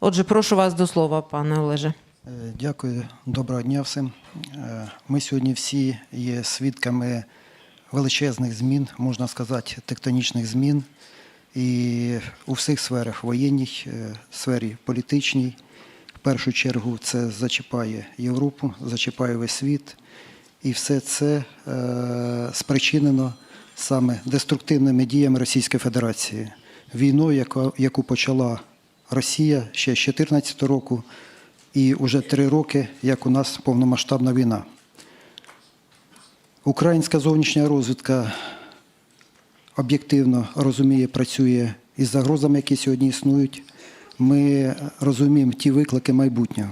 Отже, прошу вас до слова, пане Олеже. Е, Дякую, доброго дня всім. Е, Ми сьогодні всі є свідками величезних змін, можна сказати, тектонічних змін. І у всіх сферах воєнній, е, сфері політичній. В першу чергу це зачіпає Європу, зачіпає весь світ. І все це спричинено саме деструктивними діями Російської Федерації. Війною, яку почала Росія ще з 2014 року, і вже три роки, як у нас повномасштабна війна. Українська зовнішня розвідка об'єктивно розуміє, працює із загрозами, які сьогодні існують. Ми розуміємо ті виклики майбутнього.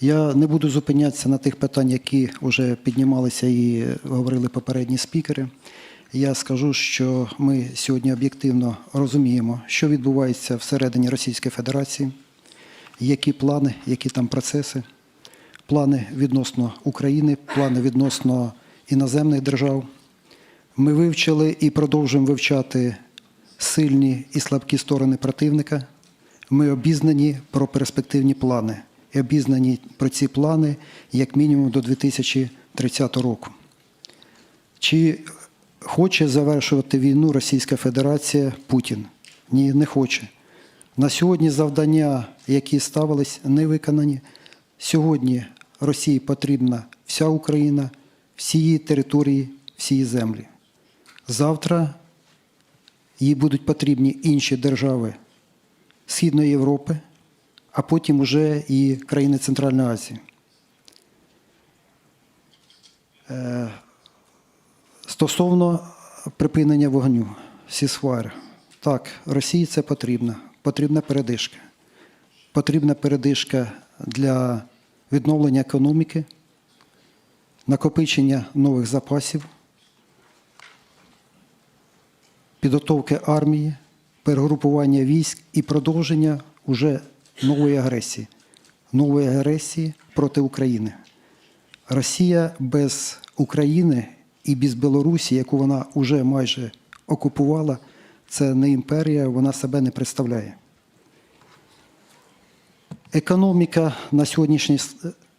Я не буду зупинятися на тих питань, які вже піднімалися і говорили попередні спікери. Я скажу, що ми сьогодні об'єктивно розуміємо, що відбувається всередині Російської Федерації, які плани, які там процеси, плани відносно України, плани відносно іноземних держав. Ми вивчили і продовжуємо вивчати сильні і слабкі сторони противника. Ми обізнані про перспективні плани і обізнані про ці плани як мінімум до 2030 року. Чи хоче завершувати війну Російська Федерація Путін? Ні, не хоче. На сьогодні завдання, які ставились, не виконані. Сьогодні Росії потрібна вся Україна, всі її території, всі її землі. Завтра їй будуть потрібні інші держави Східної Європи, а потім уже і країни Центральної Азії. Стосовно припинення вогню, сісфайр. Так, Росії це потрібно. Потрібна передишка. Потрібна передишка для відновлення економіки, накопичення нових запасів, підготовки армії, перегрупування військ і продовження уже нової агресії, нової агресії проти України. Росія без України і без Білорусі, яку вона вже майже окупувала, це не імперія, вона себе не представляє. Економіка на сьогоднішній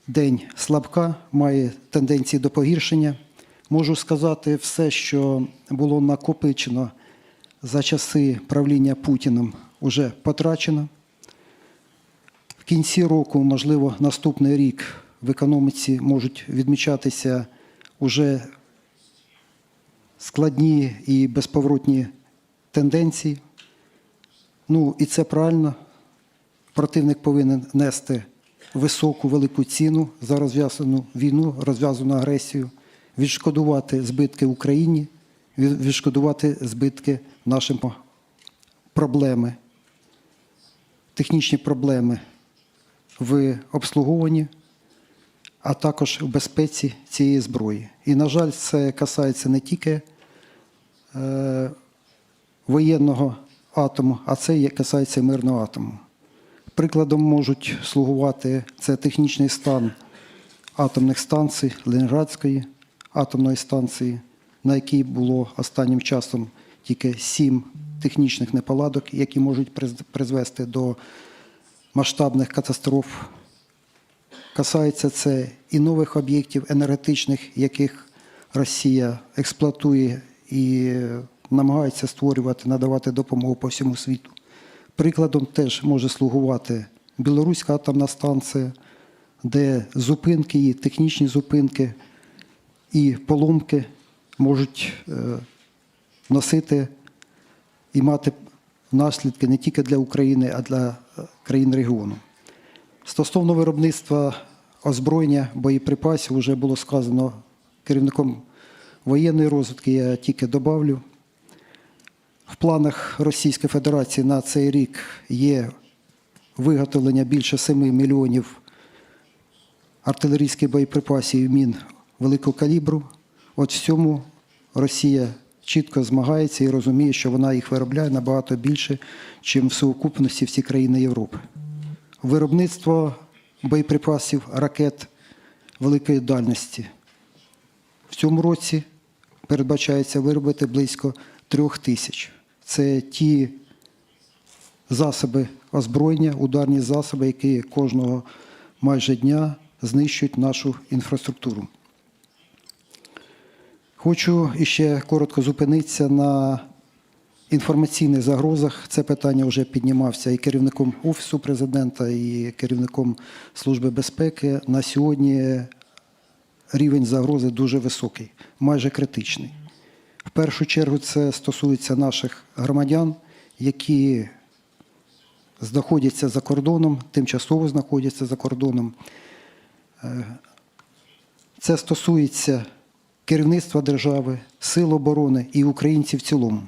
день слабка, має тенденції до погіршення. Можу сказати, все, що було накопичено за часи правління Путіним, вже потрачено. В кінці року, можливо, наступний рік в економіці можуть відмічатися уже складні і безповоротні тенденції. Ну і це правильно. Противник повинен нести високу велику ціну за розв'язану війну, розв'язану агресію, відшкодувати збитки Україні, відшкодувати збитки нашим проблеми, технічні проблеми в обслуговуванні, а також в безпеці цієї зброї. І, на жаль, це касається не тільки воєнного атому, а це касається мирного атому. Прикладом можуть слугувати це технічний стан атомних станцій Ленінградської атомної станції, на якій було останнім часом тільки сім технічних неполадок, які можуть призвести до масштабних катастроф. Касається це і нових об'єктів енергетичних, яких Росія експлуатує і намагається створювати, надавати допомогу по всьому світу. Прикладом теж може слугувати Білоруська атомна станція, де зупинки, її технічні зупинки і поломки можуть е, носити і мати наслідки не тільки для України, а для е, країн регіону. Стосовно виробництва озброєння, боєприпасів, вже було сказано керівником воєнної розвідки, я тільки добавлю. В планах Російської Федерації на цей рік є виготовлення більше 7 мільйонів артилерійських боєприпасів і мін великого калібру. От в цьому Росія чітко змагається і розуміє, що вона їх виробляє набагато більше, ніж в сукупності всі країни Європи. Виробництво боєприпасів, ракет великої дальності. В цьому році передбачається виробити близько трьох тисяч. Це ті засоби озброєння, ударні засоби, які кожного майже дня знищують нашу інфраструктуру. Хочу іще коротко зупинитися на інформаційних загрозах. Це питання вже піднімався і керівником Офісу президента, і керівником Служби безпеки. На сьогодні рівень загрози дуже високий, майже критичний. В першу чергу це стосується наших громадян, які знаходяться за кордоном, тимчасово знаходяться за кордоном. Е, Це стосується керівництва держави, сил оборони і українців в цілому.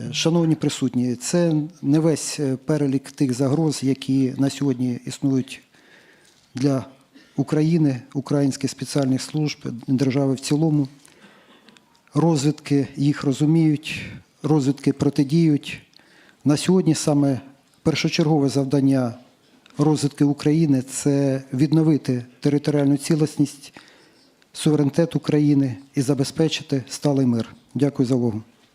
Е, Шановні присутні, це не весь е, перелік тих загроз, які на сьогодні існують для України, українських спеціальних служб, держави в цілому. Розвідки їх розуміють, розвідки протидіють. На сьогодні саме першочергове завдання розвідки України це відновити територіальну цілісність, суверенітет України і забезпечити сталий мир. Дякую за увагу.